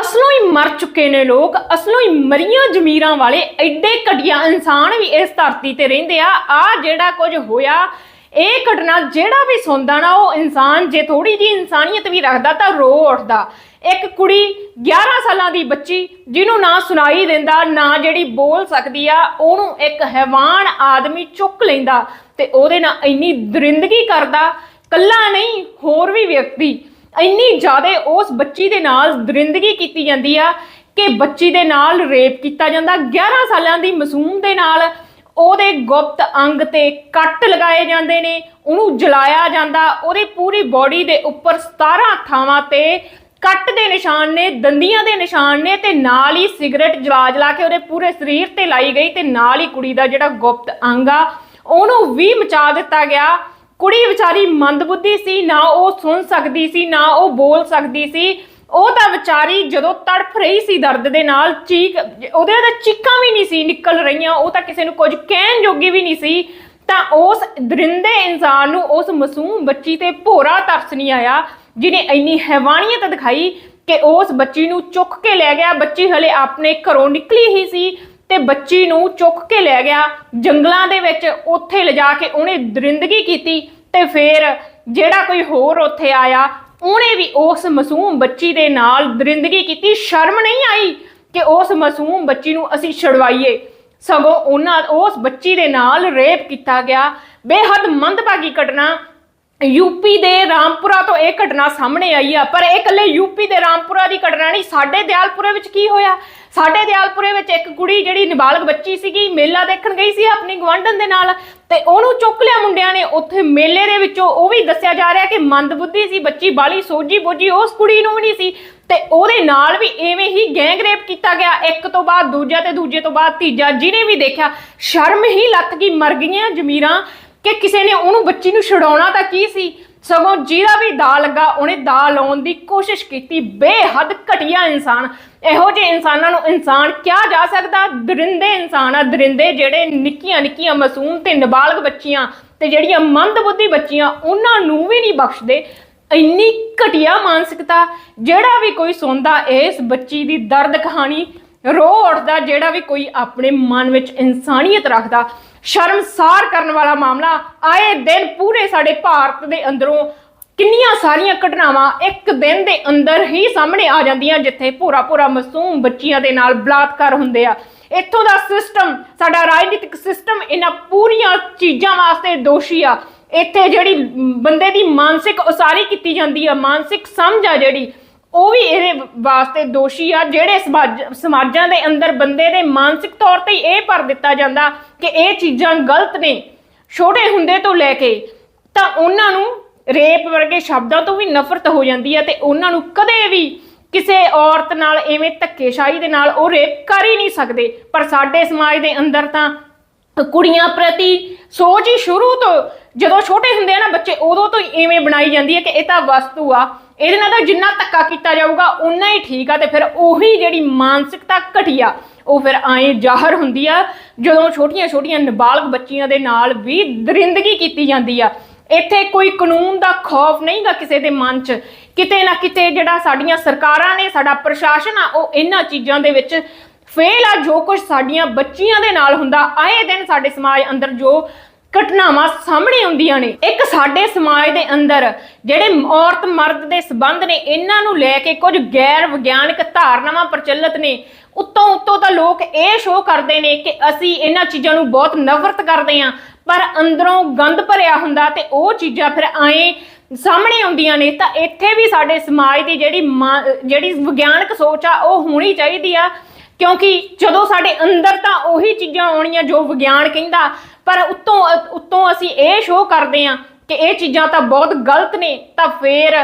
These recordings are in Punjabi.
ਅਸਲੋਂ ਹੀ ਮਰ ਚੁੱਕੇ ਨੇ ਲੋਕ, ਅਸਲੋਂ ਹੀ ਮਰੀਆਂ ਜ਼ਮੀਰਾਂ ਵਾਲੇ ਐਡੇ ਘਟੀਆ ਇਨਸਾਨ ਵੀ ਇਸ ਧਰਤੀ ਤੇ ਰਹਿੰਦੇ ਆ। ਆ ਜਿਹੜਾ ਕੁਝ ਹੋਇਆ, ਇਹ ਘਟਨਾ ਜਿਹੜਾ ਵੀ ਸੁਣਦਾ ਨਾ, ਉਹ ਇਨਸਾਨ ਜੇ ਥੋੜੀ ਜੀ ਇਨਸਾਨੀਅਤ ਵੀ ਰੱਖਦਾ ਤਾਂ ਰੋ ਉੱਠਦਾ। ਇੱਕ ਕੁੜੀ 11 ਸਾਲਾਂ ਦੀ ਬੱਚੀ, ਜਿਹਨੂੰ ਨਾ ਸੁਣਾਈ ਦਿੰਦਾ, ਨਾ ਜਿਹੜੀ ਬੋਲ ਸਕਦੀ ਆ, ਉਹਨੂੰ ਇੱਕ ਹੈਵਾਨ ਆਦਮੀ ਚੁੱਕ ਲੈਂਦਾ ਤੇ ਉਹਦੇ ਨਾਲ ਇੰਨੀ ਦਰਿੰਦਗੀ ਕਰਦਾ, ਕੱਲਾ ਨਹੀਂ, ਹੋਰ ਵੀ ਵਿਅਕਤੀ। ਇੰਨੀ ਜ਼ਿਆਦਾ ਉਸ ਬੱਚੀ ਦੇ ਨਾਲ ਦਰਿੰਦਗੀ ਕੀਤੀ ਜਾਂਦੀ ਆ ਕਿ ਬੱਚੀ ਦੇ ਨਾਲ ਰੇਪ ਕੀਤਾ ਜਾਂਦਾ। 11 ਸਾਲਾਂ ਦੀ ਮਾਸੂਮ ਦੇ ਨਾਲ ਉਹਦੇ ਗੁਪਤ ਅੰਗ ਤੇ ਕੱਟ ਲਗਾਏ ਜਾਂਦੇ ਨੇ, ਉਹਨੂੰ ਜਲਾਇਆ ਜਾਂਦਾ, ਉਹਦੀ ਪੂਰੀ ਬਾਡੀ ਦੇ ਉੱਪਰ 17 ਥਾਵਾਂ ਤੇ ਕੱਟ ਦੇ ਨਿਸ਼ਾਨ ਨੇ, ਦੰਦੀਆਂ ਦੇ ਨਿਸ਼ਾਨ ਨੇ ਤੇ ਨਾਲ ਹੀ ਸਿਗਰਟ ਜਲਾ ਜਲਾ ਕੇ ਉਹਦੇ ਪੂਰੇ ਸਰੀਰ ਤੇ ਲਾਈ ਗਈ ਤੇ ਨਾਲ ਹੀ ਕੁੜੀ ਦਾ ਜਿਹੜਾ ਗੁਪਤ ਅੰਗ ਆ, ਉਹਨੂੰ ਵੀ ਮਚਾ ਦਿੱਤਾ ਗਿਆ। ਕੁੜੀ ਵਿਚਾਰੀ ਮੰਦਬੁੱਧੀ ਸੀ, ਨਾ ਉਹ ਸੁਣ ਸਕਦੀ ਸੀ, ਨਾ ਉਹ ਬੋਲ ਸਕਦੀ ਸੀ। ਉਹ ਤਾਂ ਵਿਚਾਰੀ ਜਦੋਂ ਤੜਫ ਰਹੀ ਸੀ ਦਰਦ ਦੇ ਨਾਲ, ਚੀਕ, ਉਹਦੇ ਤਾਂ ਚੀਕਾਂ ਵੀ ਨਹੀਂ ਸੀ ਨਿਕਲ ਰਹੀਆਂ, ਉਹ ਤਾਂ ਕਿਸੇ ਨੂੰ ਕੁਝ ਕਹਿਣ ਜੋਗੀ ਵੀ ਨਹੀਂ ਸੀ। ਤਾਂ ਉਸ ਦਰਿੰਦੇ ਇਨਸਾਨ ਨੂੰ ਉਸ ਮਾਸੂਮ ਬੱਚੀ ਤੇ ਭੋਰਾ ਤਰਸ ਨਹੀਂ ਆਇਆ, ਜਿਹਨੇ ਇੰਨੀ ਹੈਵਾਨੀਅਤ ਦਿਖਾਈ ਕਿ ਉਸ ਬੱਚੀ ਨੂੰ ਚੁੱਕ ਕੇ ਲੈ ਗਿਆ। ਬੱਚੀ ਹਲੇ ਆਪਣੇ ਘਰੋਂ ਨਿਕਲੀ ਹੀ ਸੀ। ਤੇ ਬੱਚੀ ਨੂੰ ਚੁੱਕ ਕੇ ਲੈ ਗਿਆ। ਜੰਗਲਾਂ ਦੇ ਵਿੱਚ ਉੱਥੇ ਲਿਜਾ ਕੇ ਉਹਨੇ ਦਰਿੰਦਗੀ ਕੀਤੀ ਤੇ ਫਿਰ ਜਿਹੜਾ ਕੋਈ ਹੋਰ ਉੱਥੇ ਆਇਆ, ਉਹਨੇ ਵੀ ਉਸ ਮਾਸੂਮ ਬੱਚੀ ਦੇ ਨਾਲ ਦਰਿੰਦਗੀ ਕੀਤੀ। ਸ਼ਰਮ ਨਹੀਂ ਆਈ ਕਿ ਉਸ ਮਾਸੂਮ ਬੱਚੀ ਨੂੰ ਅਸੀਂ ਛਡਵਾਈਏ। ਸਗੋਂ ਉਹਨਾਂ, ਉਸ ਬੱਚੀ ਦੇ ਨਾਲ ਰੇਪ ਕੀਤਾ ਗਿਆ। ਬੇਹੱਦ ਮੰਦਭਾਗੀ ਘਟਨਾ ਯੂਪੀ ਦੇ ਰਾਮਪੁਰਾ ਤੋਂ ਇਹ ਘਟਨਾ ਸਾਹਮਣੇ ਆਈ ਆ, ਪਰ ਇਹ ਇਕੱਲੇ ਯੂਪੀ ਦੇ ਰਾਮਪੁਰਾ ਦੀ ਘਟਨਾ ਨਹੀਂ, ਸਾਡੇ ਦਿਆਲਪੁਰੇ ਵਿੱਚ ਕੀ ਹੋਇਆ? ਸਾਡੇ ਦਿਆਲਪੁਰੇ ਵਿੱਚ ਇੱਕ ਕੁੜੀ ਜਿਹੜੀ ਨਾਬਾਲਗ ਬੱਚੀ ਸੀਗੀ, ਮੇਲਾ ਦੇਖਣ ਗਈ ਸੀ ਆਪਣੀ ਗਵਾਂਢਣ ਦੇ ਨਾਲ, ਤੇ ਉਹਨੂੰ ਚੁੱਕ ਲਿਆ ਮੁੰਡਿਆਂ ਨੇ, ਉੱਥੇ ਮੇਲੇ ਦੇ ਵਿੱਚੋਂ ਉਹ ਵੀ ਦੱਸਿਆ ਜਾ ਰਿਹਾ ਕਿ ਮੰਦਬੁੱਧੀ ਸੀ ਬੱਚੀ, ਬਾਲੀ ਸੋਜੀ ਬੋਜੀ ਉਸ ਕੁੜੀ ਨੂੰ ਵੀ ਨਹੀਂ ਸੀ, ਤੇ ਉਹਦੇ ਨਾਲ ਵੀ ਐਵੇਂ ਹੀ ਗੈਂਗ ਰੇਪ ਕੀਤਾ ਗਿਆ, ਇੱਕ ਤੋਂ ਬਾਅਦ ਦੂਜਾ ਤੇ ਦੂਜੇ ਤੋਂ ਬਾਅਦ ਤੀਜਾ, ਜਿਹਨੇ ਵੀ ਦੇਖਿਆ, ਸ਼ਰਮ ਹੀ ਲੱਤ ਗਈ, ਮਰ ਗਈਆਂ ਜ਼ਮੀਰਾਂ ਕਿ ਕਿਸੇ ਨੇ ਉਹਨੂੰ ਬੱਚੀ ਨੂੰ ਛਡਾਉਣਾ ਤਾਂ ਕੀ ਸੀ? ਸਗੋਂ ਜਿਹਦਾ ਵੀ ਦਾ ਲੱਗਾ, ਉਹਨੇ ਦਾ ਲਾਉਣ ਦੀ ਕੋਸ਼ਿਸ਼ ਕੀਤੀ। ਬੇਹੱਦ ਘਟੀਆ ਇਨਸਾਨ। ਇਹੋ ਜਿਹੇ ਇਨਸਾਨਾਂ ਨੂੰ ਇਨਸਾਨ ਕਿਹਾ ਜਾ ਸਕਦਾ? ਦਰਿੰਦੇ ਇਨਸਾਨ ਆ। ਦਰਿੰਦੇ ਜਿਹੜੇ ਨਿੱਕੀਆਂ ਨਿੱਕੀਆਂ ਮਾਸੂਮ ਤੇ ਨਾਬਾਲਗ ਬੱਚੀਆਂ ਤੇ ਜਿਹੜੀਆਂ ਮੰਦਬੁੱਧੀ ਬੱਚੀਆਂ, ਉਹਨਾਂ ਨੂੰ ਵੀ ਨਹੀਂ ਬਖਸ਼ਦੇ। ਇੰਨੀ ਘਟੀਆ ਮਾਨਸਿਕਤਾ, ਜਿਹੜਾ ਵੀ ਕੋਈ ਸੁਣਦਾ ਇਸ ਬੱਚੀ ਦੀ ਦਰਦ ਕਹਾਣੀ ਰੋਹ ਉੱਠਦਾ ਜਿਹੜਾ ਵੀ ਕੋਈ ਆਪਣੇ ਮਨ ਵਿੱਚ ਇਨਸਾਨੀਅਤ ਰੱਖਦਾ, ਸ਼ਰਮਸਾਰ ਕਰਨ ਵਾਲਾ ਮਾਮਲਾ, ਆਏ ਦਿਨ ਪੂਰੇ ਸਾਡੇ ਭਾਰਤ ਦੇ ਅੰਦਰੋਂ ਕਿੰਨੀਆਂ ਸਾਰੀਆਂ ਘਟਨਾਵਾਂ ਇੱਕ ਦਿਨ ਦੇ ਅੰਦਰ ਹੀ ਸਾਹਮਣੇ ਆ ਜਾਂਦੀਆਂ, ਜਿੱਥੇ ਭੋਰਾ ਭੋਰਾ ਮਾਸੂਮ ਬੱਚੀਆਂ ਦੇ ਨਾਲ ਬਲਾਤਕਾਰ ਹੁੰਦੇ ਆ। ਇੱਥੋਂ ਦਾ ਸਿਸਟਮ ਸਾਡਾ ਰਾਜਨੀਤਿਕ ਸਿਸਟਮ ਇਹਨਾਂ ਪੂਰੀਆਂ ਚੀਜ਼ਾਂ ਵਾਸਤੇ ਦੋਸ਼ੀ ਆ। ਇੱਥੇ ਜਿਹੜੀ ਬੰਦੇ ਦੀ ਮਾਨਸਿਕ ਉਸਾਰੀ ਕੀਤੀ ਜਾਂਦੀ ਆ, ਮਾਨਸਿਕ ਸਮਝ ਆ ਜਿਹੜੀ ਉਹ ਵੀ ਇਹਦੇ ਵਾਸਤੇ ਦੋਸ਼ੀ ਆ, ਜਿਹੜੇ ਸਮਾਜ- ਸਮਾਜਾਂ ਦੇ ਅੰਦਰ ਬੰਦੇ ਦੇ ਮਾਨਸਿਕ ਤੌਰ ਤੇ ਹੀ ਇਹ ਭਰ ਦਿੱਤਾ ਜਾਂਦਾ ਕਿ ਇਹ ਚੀਜ਼ਾਂ ਗਲਤ ਨੇ, ਛੋਟੇ ਹੁੰਦੇ ਤੋਂ ਲੈ ਕੇ, ਤਾਂ ਉਹਨਾਂ ਨੂੰ ਰੇਪ ਵਰਗੇ ਸ਼ਬਦਾਂ ਤੋਂ ਵੀ ਨਫ਼ਰਤ ਹੋ ਜਾਂਦੀ ਹੈ ਤੇ ਉਹਨਾਂ ਨੂੰ ਕਦੇ ਵੀ ਕਿਸੇ ਔਰਤ ਨਾਲ ਐਵੇਂ ਧੱਕੇਸ਼ਾਹੀ ਦੇ ਨਾਲ ਉਹ ਰੇਪ ਕਰ ਹੀ ਨਹੀਂ ਸਕਦੇ। ਪਰ ਸਾਡੇ ਸਮਾਜ ਦੇ ਅੰਦਰ ਤਾਂ ਕੁੜੀਆਂ ਪ੍ਰਤੀ ਸੋਚ ਹੀ ਸ਼ੁਰੂ ਤੋਂ, ਜਦੋਂ ਛੋਟੇ ਹੁੰਦੇ ਆ ਨਾ ਬੱਚੇ, ਉਦੋਂ ਤੋਂ ਹੀ ਐਵੇਂ ਬਣਾਈ ਜਾਂਦੀ ਹੈ ਕਿ ਇਹ ਤਾਂ ਵਸਤੂ ਆ। ਇਹਦੇ ਨਾਲ ਤਾਂ ਜਿੰਨਾ ਧੱਕਾ ਕੀਤਾ ਜਾਊਗਾ ਉਨਾ ਹੀ ਠੀਕ ਆ ਤੇ ਫਿਰ ਉਹੀ ਜਿਹੜੀ ਮਾਨਸਿਕਤਾ ਘਟੀਆ ਉਹ ਫਿਰ ਆਏ ਜ਼ਾਹਰ ਹੁੰਦੀ ਆ, ਜਦੋਂ ਛੋਟੀਆਂ-ਛੋਟੀਆਂ ਨਾਬਾਲਗ ਬੱਚੀਆਂ ਦੇ ਨਾਲ ਵੀ ਦਰਿੰਦਗੀ ਕੀਤੀ ਜਾਂਦੀ ਆ। ਇੱਥੇ ਕੋਈ ਕਾਨੂੰਨ ਦਾ ਖੌਫ ਨਹੀਂਗਾ ਕਿਸੇ ਦੇ ਮਨ 'ਚ। ਕਿਤੇ ਨਾ ਕਿਤੇ ਜਿਹੜਾ ਸਾਡੀਆਂ ਸਰਕਾਰਾਂ ਨੇ, ਸਾਡਾ ਪ੍ਰਸ਼ਾਸਨ ਆ, ਉਹ ਇਹਨਾਂ ਚੀਜ਼ਾਂ ਦੇ ਵਿੱਚ ਫੇਲ ਆ। ਜੋ ਕੁਝ ਸਾਡੀਆਂ ਬੱਚੀਆਂ ਦੇ ਨਾਲ ਹੁੰਦਾ, ਆਏ ਦਿਨ ਸਾਡੇ ਸਮਾਜ ਅੰਦਰ ਜੋ ਘਟਨਾਵਾਂ ਸਾਹਮਣੇ ਆਉਂਦੀਆਂ ਨੇ। ਇੱਕ ਸਾਡੇ ਸਮਾਜ ਦੇ ਅੰਦਰ ਜਿਹੜੇ ਔਰਤ ਮਰਦ ਦੇ ਸਬੰਧ ਨੇ, ਇਹਨਾਂ ਨੂੰ ਲੈ ਕੇ ਕੁਝ ਗੈਰ ਵਿਗਿਆਨਕ ਧਾਰਨਾਵਾਂ ਪ੍ਰਚਲਿਤ ਨੇ। ਉੱਤੋਂ ਉੱਤੋਂ ਤਾਂ ਲੋਕ ਇਹ ਸ਼ੋਅ ਕਰਦੇ ਨੇ ਕਿ ਅਸੀਂ ਇਹਨਾਂ ਚੀਜ਼ਾਂ ਨੂੰ ਬਹੁਤ ਨਫ਼ਰਤ ਕਰਦੇ ਹਾਂ, ਪਰ ਅੰਦਰੋਂ ਗੰਦ ਭਰਿਆ ਹੁੰਦਾ ਤੇ ਉਹ ਚੀਜ਼ਾਂ ਫਿਰ ਆਏ ਸਾਹਮਣੇ ਆਉਂਦੀਆਂ ਨੇ। ਤਾਂ ਇੱਥੇ ਵੀ ਸਾਡੇ ਸਮਾਜ ਦੀ ਜਿਹੜੀ ਮਾ- ਜਿਹੜੀ ਵਿਗਿਆਨਕ ਸੋਚ ਆ, ਉਹ ਹੋਣੀ ਚਾਹੀਦੀ ਆ। ਕਿਉਂਕਿ ਜਦੋਂ ਸਾਡੇ ਅੰਦਰ ਤਾਂ ਉਹੀ ਚੀਜ਼ਾਂ ਆਉਣੀਆਂ ਜੋ ਵਿਗਿਆਨ ਕਹਿੰਦਾ ਪਰ ਉੱਤੋਂ ਉੱਤੋਂ ਅਸੀਂ ਇਹ ਸ਼ੋਅ ਕਰਦੇ ਆ ਕਿ ਇਹ ਚੀਜ਼ਾਂ ਤਾਂ ਬਹੁਤ ਗਲਤ ਨੇ, ਤਾਂ ਫੇਰ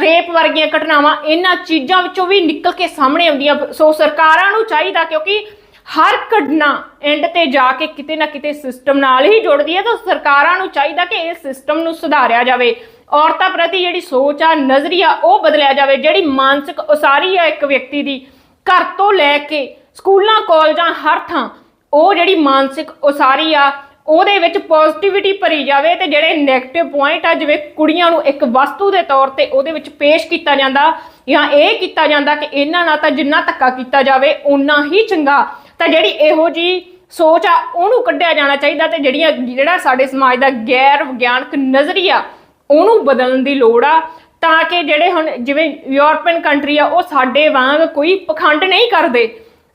ਰੇਪ ਵਰਗੀਆਂ ਘਟਨਾਵਾਂ ਇਹਨਾਂ ਚੀਜ਼ਾਂ ਵਿੱਚੋਂ ਵੀ ਨਿਕਲ ਕੇ ਸਾਹਮਣੇ ਆਉਂਦੀਆਂ। ਸੋ ਸਰਕਾਰਾਂ ਨੂੰ ਚਾਹੀਦਾ ਕਿਉਂਕਿ ਹਰ ਘਟਨਾ ਐਂਡ ਤੇ ਜਾ ਕੇ ਕਿਤੇ ਨਾ ਕਿਤੇ ਸਿਸਟਮ ਨਾਲ ਹੀ ਜੁੜਦੀ ਹੈ, ਤਾਂ ਸਰਕਾਰਾਂ ਨੂੰ ਚਾਹੀਦਾ ਕਿ ਇਸ ਸਿਸਟਮ ਨੂੰ ਸੁਧਾਰਿਆ ਜਾਵੇ। ਔਰਤਾਂ ਪ੍ਰਤੀ ਜਿਹੜੀ ਸੋਚ ਆ ਨਜ਼ਰੀਆ ਉਹ ਬਦਲਿਆ ਜਾਵੇ, ਜਿਹੜੀ ਮਾਨਸਿਕ ਉਸਾਰੀ ਆ ਇੱਕ ਵਿਅਕਤੀ ਦੀ, ਘਰ ਤੋਂ ਲੈ ਕੇ ਸਕੂਲਾਂ, ਕਾਲਜਾਂ ਹਰ ਥਾਂ, ਉਹ ਜਿਹੜੀ ਮਾਨਸਿਕ ਉਸਾਰੀ ਆ ਉਹਦੇ ਵਿੱਚ ਪੋਜ਼ਿਟਿਵਿਟੀ ਭਰੀ ਜਾਵੇ ਤੇ ਜਿਹੜੇ 네ਗੇਟਿਵ ਪੁਆਇੰਟ ਆ, ਜਿਵੇਂ ਕੁੜੀਆਂ ਨੂੰ ਇੱਕ ਵਸਤੂ ਦੇ ਤੌਰ ਤੇ ਉਹਦੇ ਵਿੱਚ ਪੇਸ਼ ਕੀਤਾ ਜਾਂਦਾ ਜਾਂ ਇਹ ਕੀਤਾ ਜਾਂਦਾ ਕਿ ਇਹਨਾਂ ਨਾਲ ਤਾਂ ਜਿੰਨਾ ਧੱਕਾ ਕੀਤਾ ਜਾਵੇ, ਓਨਾ ਹੀ ਚੰਗਾ। ਤਾਂ ਜਿਹੜੀ ਇਹੋ ਜੀ ਸੋਚ ਆ, ਉਹਨੂੰ ਕੱਢਿਆ ਜਾਣਾ ਚਾਹੀਦਾ ਤੇ ਜਿਹੜੀਆਂ, ਜਿਹੜਾ ਸਾਡੇ ਸਮਾਜ ਦਾ ਗੈਰ ਵਿਗਿਆਨਕ ਨਜ਼ਰੀਆ ਉਹਨੂੰ ਬਦਲਣ ਦੀ ਲੋੜ ਆ, ਤਾਂ ਕਿ ਜਿਹੜੇ ਹੁਣ ਜਿਵੇਂ ਯੂਰਪੀਅਨ ਕੰਟਰੀ ਆ, ਉਹ ਸਾਡੇ ਵਾਂਗ ਕੋਈ ਪਖੰਡ ਨਹੀਂ ਕਰਦੇ।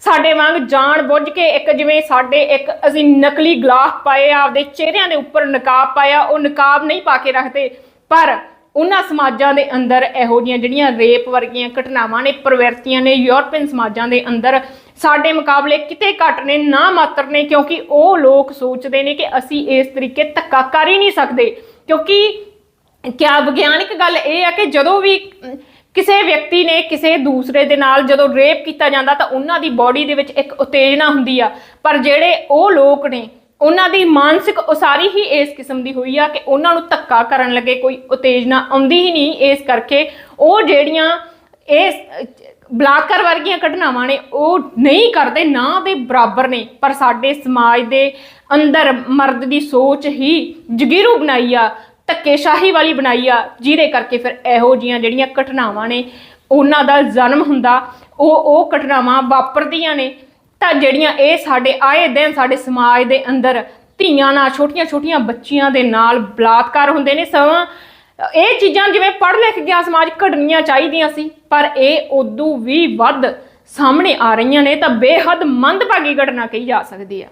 ਸਾਡੇ ਵਾਂਗ ਜਾਣ ਬੁੱਝ ਕੇ ਇੱਕ ਜਿਵੇਂ ਸਾਡੇ ਇੱਕ ਅਸੀਂ ਨਕਲੀ ਗਲਾਸ ਪਾਏ ਆ, ਆਪਦੇ ਚਿਹਰਿਆਂ ਦੇ ਉੱਪਰ ਨਕਾਬ ਪਾਇਆ, ਉਹ ਨਕਾਬ ਨਹੀਂ ਪਾ ਕੇ ਰੱਖਦੇ। ਪਰ ਉਹਨਾਂ ਸਮਾਜਾਂ ਦੇ ਅੰਦਰ ਇਹੋ ਜਿਹੀਆਂ ਜਿਹੜੀਆਂ ਰੇਪ ਵਰਗੀਆਂ ਘਟਨਾਵਾਂ ਨੇ, ਪ੍ਰਵਿਰਤੀਆਂ ਨੇ, ਯੂਰਪੀਅਨ ਸਮਾਜਾਂ ਦੇ ਅੰਦਰ ਸਾਡੇ ਮੁਕਾਬਲੇ ਕਿਤੇ ਘੱਟ ਨੇ, ਨਾ ਮਾਤਰ ਨੇ, ਕਿਉਂਕਿ ਉਹ ਲੋਕ ਸੋਚਦੇ ਨੇ ਕਿ ਅਸੀਂ ਇਸ ਤਰੀਕੇ ਧੱਕਾ ਕਰ ਹੀ ਨਹੀਂ ਸਕਦੇ। ਕਿਉਂਕਿ ਕਿਆ ਵਿਗਿਆਨਿਕ ਗੱਲ ਇਹ ਆ ਕਿ ਜਦੋਂ ਵੀ ਕਿਸੇ ਵਿਅਕਤੀ ਨੇ ਕਿਸੇ ਦੂਸਰੇ ਦੇ ਨਾਲ ਜਦੋਂ ਰੇਪ ਕੀਤਾ ਜਾਂਦਾ ਤਾਂ ਉਹਨਾਂ ਦੀ ਬਾਡੀ ਦੇ ਵਿੱਚ ਇੱਕ ਉਤੇਜਨਾ ਹੁੰਦੀ ਆ। ਪਰ ਜਿਹੜੇ ਉਹ ਲੋਕ ਨੇ, ਉਹਨਾਂ ਦੀ ਮਾਨਸਿਕ ਉਸਾਰੀ ਹੀ ਇਸ ਕਿਸਮ ਦੀ ਹੋਈ ਆ ਕਿ ਉਹਨਾਂ ਨੂੰ ਧੱਕਾ ਕਰਨ ਲੱਗੇ, ਕੋਈ ਉਤੇਜਨਾ ਆਉਂਦੀ ਹੀ ਨਹੀਂ ਇਸ ਕਰਕੇ। ਉਹ ਜਿਹੜੀਆਂ ਇਸ ਬਲਾਕਰ ਵਰਗੀਆਂ ਘਟਨਾਵਾਂ ਨੇ, ਉਹ ਨਹੀਂ ਕਰਦੇ, ਨਾ ਦੇ ਬਰਾਬਰ ਨੇ। ਪਰ ਸਾਡੇ ਸਮਾਜ ਦੇ ਅੰਦਰ ਮਰਦ ਦੀ ਸੋਚ ਹੀ ਜਗੀਰੂ ਬਣਾਈ ਆ। ਧੱਕੇਸ਼ਾਹੀ ਵਾਲੀ ਬਣਾਈ ਆ, ਜਿਹਦੇ ਕਰਕੇ ਫਿਰ ਇਹੋ ਜੀਆਂ ਜਿਹੜੀਆਂ ਘਟਨਾਵਾਂ ਨੇ, ਉਹਨਾਂ ਦਾ ਜਨਮ ਹੁੰਦਾ, ਉਹ ਉਹ ਘਟਨਾਵਾਂ ਵਾਪਰਦੀਆਂ ਨੇ। ਤਾਂ ਜਿਹੜੀਆਂ ਇਹ ਸਾਡੇ ਆਏ ਦਿਨ, ਸਾਡੇ ਸਮਾਜ ਦੇ ਅੰਦਰ ਧੀਆਂ ਨਾਲ ਛੋਟੀਆਂ-ਛੋਟੀਆਂ ਬੱਚੀਆਂ ਦੇ ਨਾਲ ਬਲਾਤਕਾਰ ਹੁੰਦੇ ਨੇ ਸਗੋਂ ਇਹ ਚੀਜ਼ਾਂ ਜਿਵੇਂ ਪੜ੍ਹ ਲਿਖ ਗਿਆ, ਸਮਾਜ ਘਟਣੀਆਂ ਚਾਹੀਦੀਆਂ ਸੀ, ਪਰ ਇਹ ਉਦੋਂ ਵੀ ਵੱਧ ਸਾਹਮਣੇ ਆ ਰਹੀਆਂ ਨੇ, ਤਾਂ ਬੇਹੱਦ ਮੰਦਭਾਗੀ ਘਟਨਾ ਕਹੀ ਜਾ ਸਕਦੀ ਹੈ